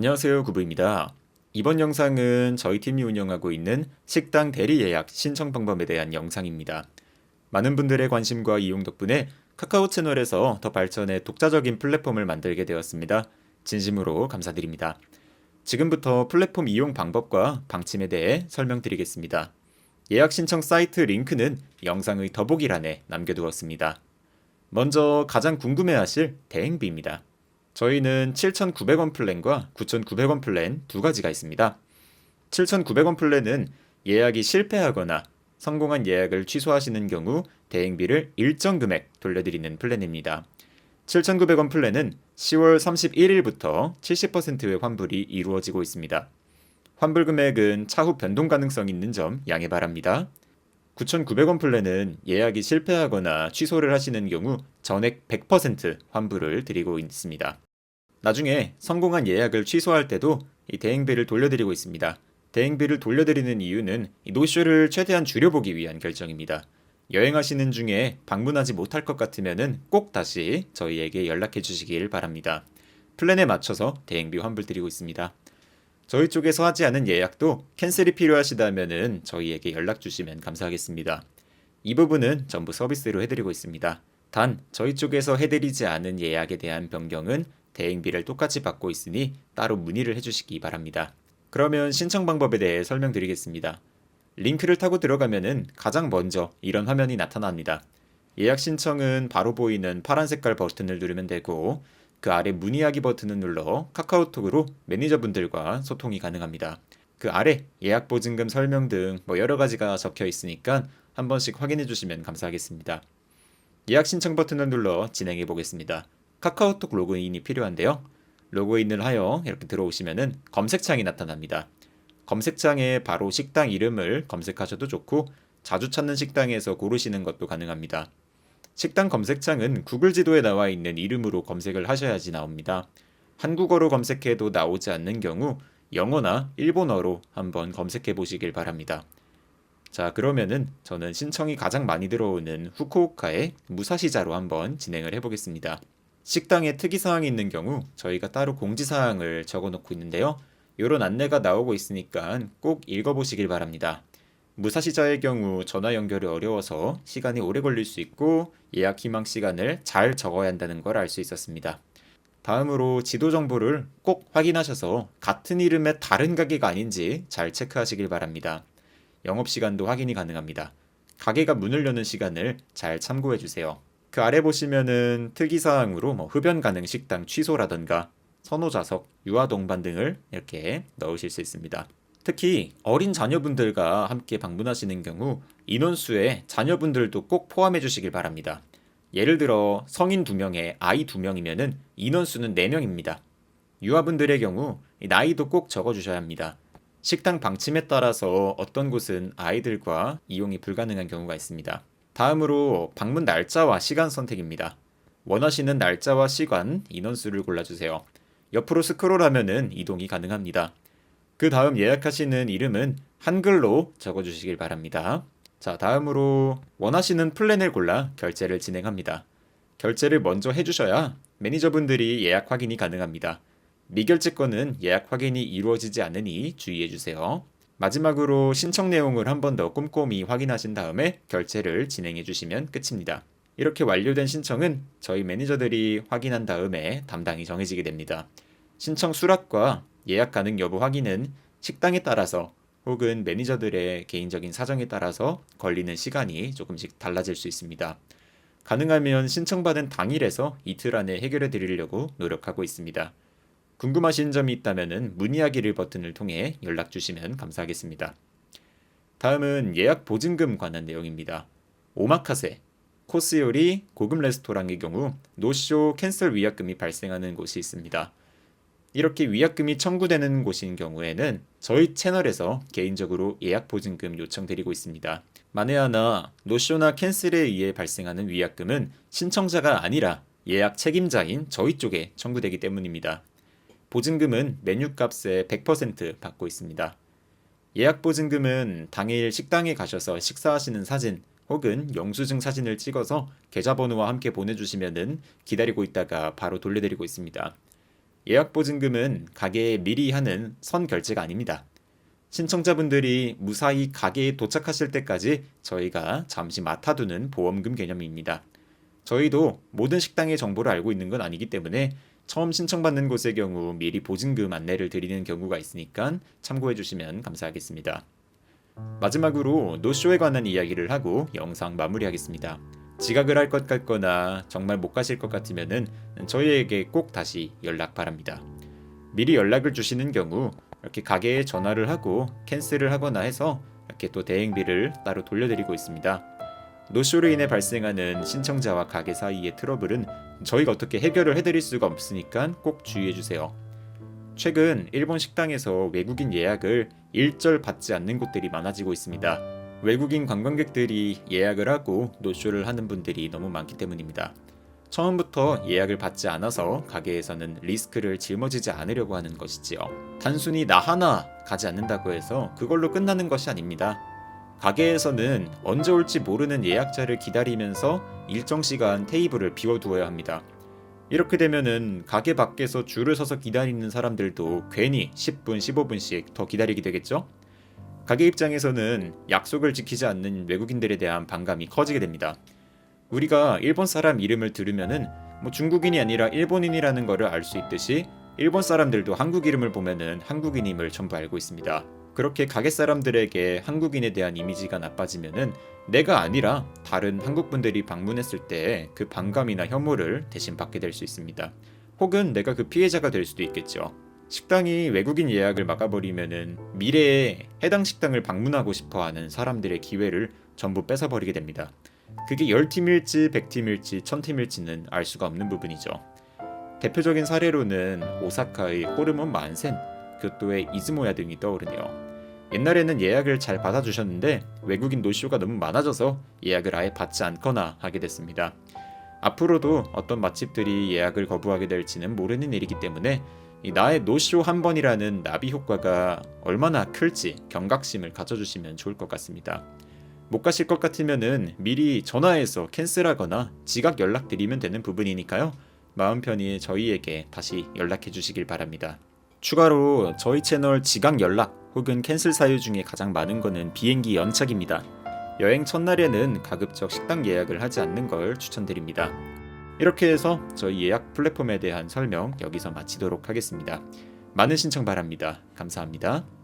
안녕하세요 구부입니다. 이번 영상은 저희 팀이 운영하고 있는 식당 대리 예약 신청 방법에 대한 영상입니다. 많은 분들의 관심과 이용 덕분에 카카오 채널에서 더 발전의 독자적인 플랫폼을 만들게 되었습니다. 진심으로 감사드립니다. 지금부터 플랫폼 이용 방법과 방침에 대해 설명드리겠습니다. 예약 신청 사이트 링크는 영상의 더보기란에 남겨두었습니다. 먼저 가장 궁금해하실 대행비입니다. 저희는 7,900원 플랜과 9,900원 플랜 두 가지가 있습니다. 7,900원 플랜은 예약이 실패하거나 성공한 예약을 취소하시는 경우 대행비를 일정 금액 돌려드리는 플랜입니다. 7,900원 플랜은 10월 31일부터 70%의 환불이 이루어지고 있습니다. 환불 금액은 차후 변동 가능성 있는 점 양해 바랍니다. 9,900원 플랜은 예약이 실패하거나 취소를 하시는 경우 전액 100% 환불을 드리고 있습니다. 나중에 성공한 예약을 취소할 때도 이 대행비를 돌려드리고 있습니다. 대행비를 돌려드리는 이유는 이 노쇼를 최대한 줄여보기 위한 결정입니다. 여행하시는 중에 방문하지 못할 것 같으면 꼭 다시 저희에게 연락해 주시길 바랍니다. 플랜에 맞춰서 대행비 환불 드리고 있습니다. 저희 쪽에서 하지 않은 예약도 캔슬이 필요하시다면 저희에게 연락 주시면 감사하겠습니다. 이 부분은 전부 서비스로 해드리고 있습니다. 단 저희 쪽에서 해드리지 않은 예약에 대한 변경은 대행비를 똑같이 받고 있으니 따로 문의를 해주시기 바랍니다. 그러면 신청 방법에 대해 설명드리겠습니다. 링크를 타고 들어가면은 가장 먼저 이런 화면이 나타납니다. 예약 신청은 바로 보이는 파란 색깔 버튼을 누르면 되고 그 아래 문의하기 버튼을 눌러 카카오톡으로 매니저분들과 소통이 가능합니다. 그 아래 예약 보증금 설명 등 뭐 여러 가지가 적혀 있으니까 한 번씩 확인해 주시면 감사하겠습니다. 예약 신청 버튼을 눌러 진행해 보겠습니다. 카카오톡 로그인이 필요한데요. 로그인을 하여 이렇게 들어오시면은 검색창이 나타납니다. 검색창에 바로 식당 이름을 검색하셔도 좋고 자주 찾는 식당에서 고르시는 것도 가능합니다. 식당 검색창은 구글 지도에 나와 있는 이름으로 검색을 하셔야지 나옵니다. 한국어로 검색해도 나오지 않는 경우 영어나 일본어로 한번 검색해 보시길 바랍니다. 자, 그러면은 저는 신청이 가장 많이 들어오는 후쿠오카의 무사시자로 한번 진행을 해 보겠습니다. 식당에 특이사항이 있는 경우 저희가 따로 공지사항을 적어 놓고 있는데요. 이런 안내가 나오고 있으니까 꼭 읽어보시길 바랍니다. 무사시자의 경우 전화 연결이 어려워서 시간이 오래 걸릴 수 있고 예약 희망 시간을 잘 적어야 한다는 걸 알 수 있었습니다. 다음으로 지도 정보를 꼭 확인하셔서 같은 이름의 다른 가게가 아닌지 잘 체크하시길 바랍니다. 영업 시간도 확인이 가능합니다. 가게가 문을 여는 시간을 잘 참고해 주세요. 그 아래 보시면은 특이사항으로 뭐 흡연 가능 식당 취소라던가 선호 좌석, 유아 동반 등을 이렇게 넣으실 수 있습니다. 특히 어린 자녀분들과 함께 방문하시는 경우 인원수에 자녀분들도 꼭 포함해 주시길 바랍니다. 예를 들어 성인 2명에 아이 2명이면은 인원수는 4명입니다. 유아분들의 경우 나이도 꼭 적어 주셔야 합니다. 식당 방침에 따라서 어떤 곳은 아이들과 이용이 불가능한 경우가 있습니다. 다음으로 방문 날짜와 시간 선택입니다. 원하시는 날짜와 시간, 인원수를 골라주세요. 옆으로 스크롤하면은 이동이 가능합니다. 그 다음 예약하시는 이름은 한글로 적어주시길 바랍니다. 자, 다음으로 원하시는 플랜을 골라 결제를 진행합니다. 결제를 먼저 해주셔야 매니저분들이 예약 확인이 가능합니다. 미결제 건은 예약 확인이 이루어지지 않으니 주의해주세요. 마지막으로 신청 내용을 한 번 더 꼼꼼히 확인하신 다음에 결제를 진행해 주시면 끝입니다. 이렇게 완료된 신청은 저희 매니저들이 확인한 다음에 담당이 정해지게 됩니다. 신청 수락과 예약 가능 여부 확인은 식당에 따라서 혹은 매니저들의 개인적인 사정에 따라서 걸리는 시간이 조금씩 달라질 수 있습니다. 가능하면 신청받은 당일에서 이틀 안에 해결해 드리려고 노력하고 있습니다. 궁금하신 점이 있다면 문의하기를 버튼을 통해 연락 주시면 감사하겠습니다. 다음은 예약 보증금 관한 내용입니다. 오마카세, 코스 요리, 고급 레스토랑의 경우 노쇼 캔슬 위약금이 발생하는 곳이 있습니다. 이렇게 위약금이 청구되는 곳인 경우에는 저희 채널에서 개인적으로 예약 보증금 요청드리고 있습니다. 만에 하나 노쇼나 캔슬에 의해 발생하는 위약금은 신청자가 아니라 예약 책임자인 저희 쪽에 청구되기 때문입니다. 보증금은 메뉴 값의 100% 받고 있습니다. 예약 보증금은 당일 식당에 가셔서 식사하시는 사진 혹은 영수증 사진을 찍어서 계좌번호와 함께 보내주시면 기다리고 있다가 바로 돌려드리고 있습니다. 예약 보증금은 가게에 미리 하는 선 결제가 아닙니다. 신청자분들이 무사히 가게에 도착하실 때까지 저희가 잠시 맡아두는 보험금 개념입니다. 저희도 모든 식당의 정보를 알고 있는 건 아니기 때문에 처음 신청받는 곳의 경우 미리 보증금 안내를 드리는 경우가 있으니까 참고해 주시면 감사하겠습니다. 마지막으로 노쇼에 관한 이야기를 하고 영상 마무리하겠습니다. 지각을 할 것 같거나 정말 못 가실 것 같으면은 저희에게 꼭 다시 연락 바랍니다. 미리 연락을 주시는 경우 이렇게 가게에 전화를 하고 캔슬을 하거나 해서 이렇게 또 대행비를 따로 돌려드리고 있습니다. 노쇼로 인해 발생하는 신청자와 가게 사이의 트러블은 저희가 어떻게 해결을 해드릴 수가 없으니까 꼭 주의해 주세요. 최근 일본 식당에서 외국인 예약을 일절 받지 않는 곳들이 많아지고 있습니다. 외국인 관광객들이 예약을 하고 노쇼를 하는 분들이 너무 많기 때문입니다. 처음부터 예약을 받지 않아서 가게에서는 리스크를 짊어지지 않으려고 하는 것이지요. 단순히 나 하나 가지 않는다고 해서 그걸로 끝나는 것이 아닙니다. 가게에서는 언제 올지 모르는 예약자를 기다리면서 일정 시간 테이블을 비워두어야 합니다. 이렇게 되면은 가게 밖에서 줄을 서서 기다리는 사람들도 괜히 10분, 15분씩 더 기다리게 되겠죠? 가게 입장에서는 약속을 지키지 않는 외국인들에 대한 반감이 커지게 됩니다. 우리가 일본 사람 이름을 들으면은 뭐 중국인이 아니라 일본인이라는 거를 알수 있듯이 일본 사람들도 한국 이름을 보면은 한국인임을 전부 알고 있습니다. 그렇게 가게 사람들에게 한국인에 대한 이미지가 나빠지면은 내가 아니라 다른 한국 분들이 방문했을 때 그 반감이나 혐오를 대신 받게 될 수 있습니다. 혹은 내가 그 피해자가 될 수도 있겠죠. 식당이 외국인 예약을 막아버리면은 미래에 해당 식당을 방문하고 싶어 하는 사람들의 기회를 전부 뺏어버리게 됩니다. 그게 10팀일지 100팀일지 1000팀일지는 알 수가 없는 부분이죠. 대표적인 사례로는 오사카의 호르몬 만센, 교토의 이즈모야 등이 떠오르네요. 옛날에는 예약을 잘 받아주셨는데 외국인 노쇼가 너무 많아져서 예약을 아예 받지 않거나 하게 됐습니다. 앞으로도 어떤 맛집들이 예약을 거부하게 될지는 모르는 일이기 때문에 이 나의 노쇼 한 번이라는 나비 효과가 얼마나 클지 경각심을 가져주시면 좋을 것 같습니다. 못 가실 것 같으면은 미리 전화해서 캔슬하거나 지각 연락드리면 되는 부분이니까요. 마음 편히 저희에게 다시 연락해 주시길 바랍니다. 추가로 저희 채널 지각 연락 혹은 캔슬 사유 중에 가장 많은 거는 비행기 연착입니다. 여행 첫날에는 가급적 식당 예약을 하지 않는 걸 추천드립니다. 이렇게 해서 저희 예약 플랫폼에 대한 설명 여기서 마치도록 하겠습니다. 많은 신청 바랍니다. 감사합니다.